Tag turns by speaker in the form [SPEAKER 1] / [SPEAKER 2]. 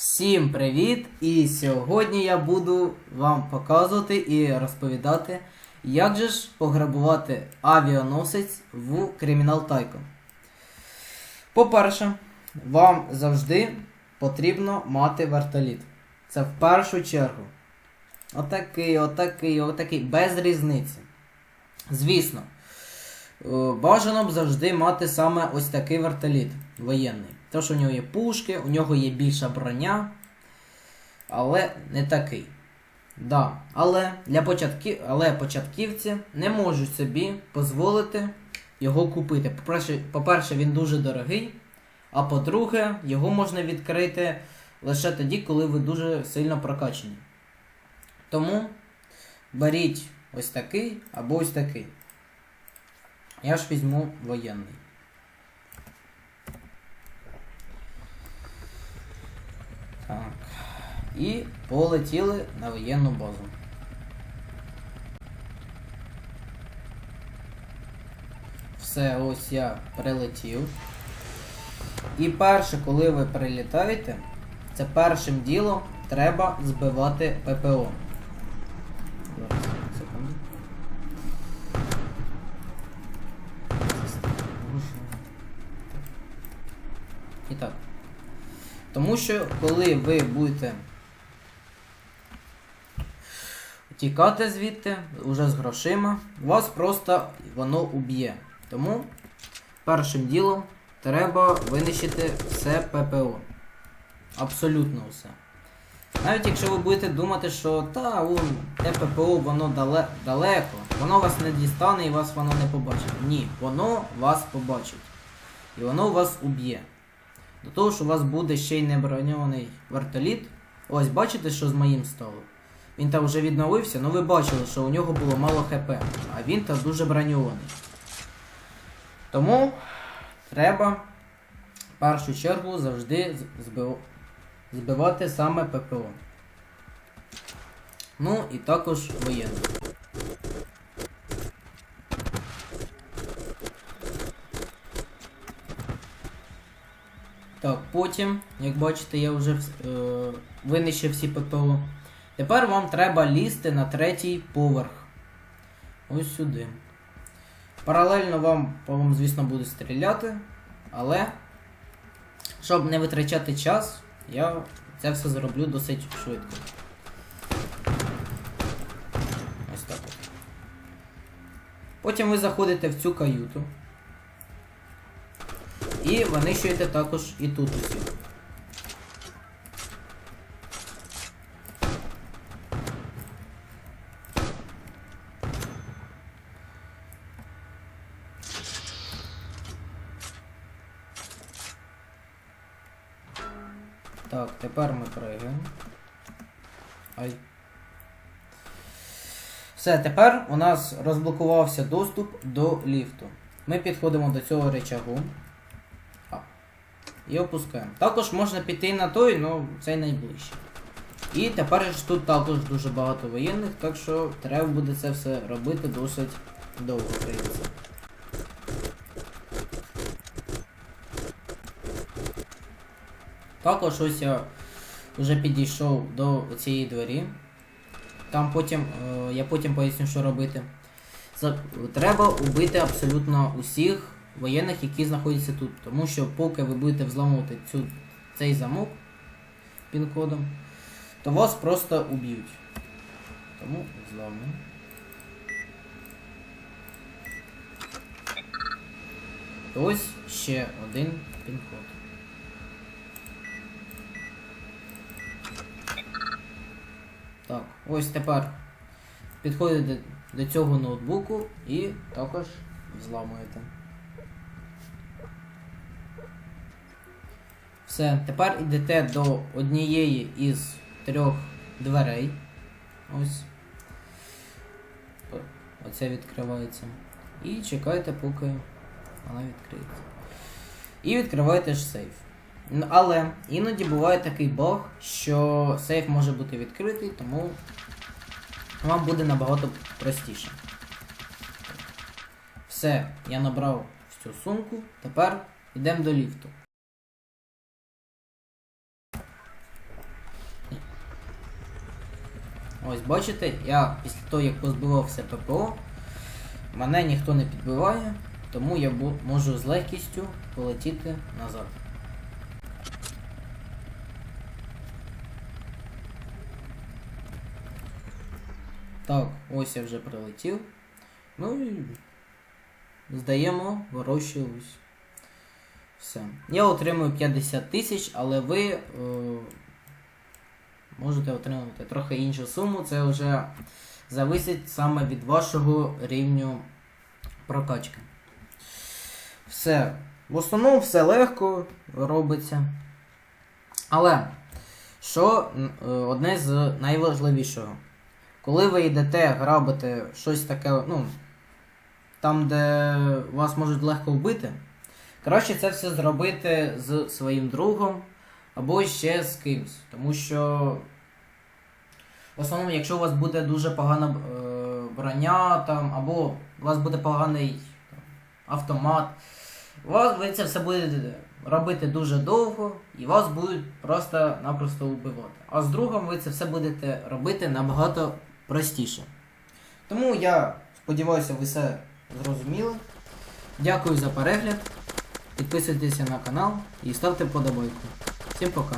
[SPEAKER 1] Всім привіт! І сьогодні я буду вам показувати і розповідати, як же ж пограбувати авіаносець в Criminal Tycoon. По-перше, вам завжди потрібно мати вертоліт. Це в першу чергу. Отакий, отакий, отакий, без різниці. Звісно, е, бажано б завжди мати саме ось такий вертоліт воєнний. Тому що у нього є пушки, у нього є більша броня, але не такий. Да. Але для початків, але початківці не можуть собі дозволити його купити. По-перше, по-перше, він дуже дорогий. А по-друге, його можна відкрити лише тоді, коли ви дуже сильно прокачені. Тому беріть ось такий або ось такий. Я ж візьму воєнний. Так. І полетіли на воєнну базу. Все, ось я прилетів. І перше, коли ви прилітаєте, це першим ділом треба збивати ППО. І так. Тому що коли ви будете тікати звідти, уже з грошима, вас просто воно уб'є. Тому першим ділом треба винищити все ППО. Абсолютно все. Навіть якщо ви будете думати, що та, вон, те ППО воно дале, далеко, воно вас не дістане і вас воно не побачить. Ні, воно вас побачить. І воно вас уб'є. До того, що у вас буде ще й неброньований вертоліт. Ось бачите, що з моїм стало? Він там вже відновився, але ви бачили, що у нього було мало ХП, а він там дуже броньований. Тому треба в першу чергу завжди збив- збивати саме ППО. Ну і також воєнний. Так, потім, як бачите, я вже е, винищив всі ППО. Тепер вам треба лізти на третій поверх. Ось сюди. Паралельно вам, по вам, звісно, буде стріляти, але щоб не витрачати час, я це все зроблю досить швидко. Ось так. Потім ви заходите в цю каюту. І винищуєте також і тут усі. Так, тепер ми пригаємо. Ай. Все, тепер у нас розблокувався доступ до ліфту. Ми підходимо до цього речагу. І опускаємо. Також можна піти на той, але цей найближчий. І тепер ж тут також дуже багато воєнних, так що треба буде це все робити досить довго прийдеться. Також ось я вже підійшов до цієї двері. Там потім, е, я потім поясню, що робити. Треба убити абсолютно усіх воєнних, які знаходяться тут. Тому що поки ви будете взламувати цю, цей замок пін-кодом, то вас просто уб'ють. Тому взламуємо. Ось ще один пін-код. Так, ось тепер підходите до цього ноутбуку і також взламуєте. Все, тепер йдете до однієї із трьох дверей. Ось. Оце відкривається. І чекайте, поки вона відкриється. І відкриваєте ж сейф. Але іноді буває такий баг, що сейф може бути відкритий, тому вам буде набагато простіше. Все, я набрав в цю сумку. Тепер йдемо до ліфту. Ось бачите, я після того, як позбивався ППО, мене ніхто не підбиває, тому я можу з легкістю полетіти назад. Так, ось я вже прилетів. Ну і здаємо, вирощуюсь. Все. Я отримую 50 тисяч, але ви е, можете отримати трохи іншу суму. Це вже зависить саме від вашого рівню прокачки. Все. В основному все легко робиться. Але що е, одне з найважливішого. Коли ви йдете грабити щось таке, ну, там, де вас можуть легко вбити, краще це все зробити з своїм другом або ще з кимсь. Тому що в основному, якщо у вас буде дуже погана е, броня, там, або у вас буде поганий там, автомат, вас ви це все будете робити дуже довго, і вас будуть просто-напросто вбивати. А з другом ви це все будете робити набагато простіше. Тому я сподіваюся, ви все зрозуміли. Дякую за перегляд. Підписуйтеся на канал і ставте вподобайку. Всім пока.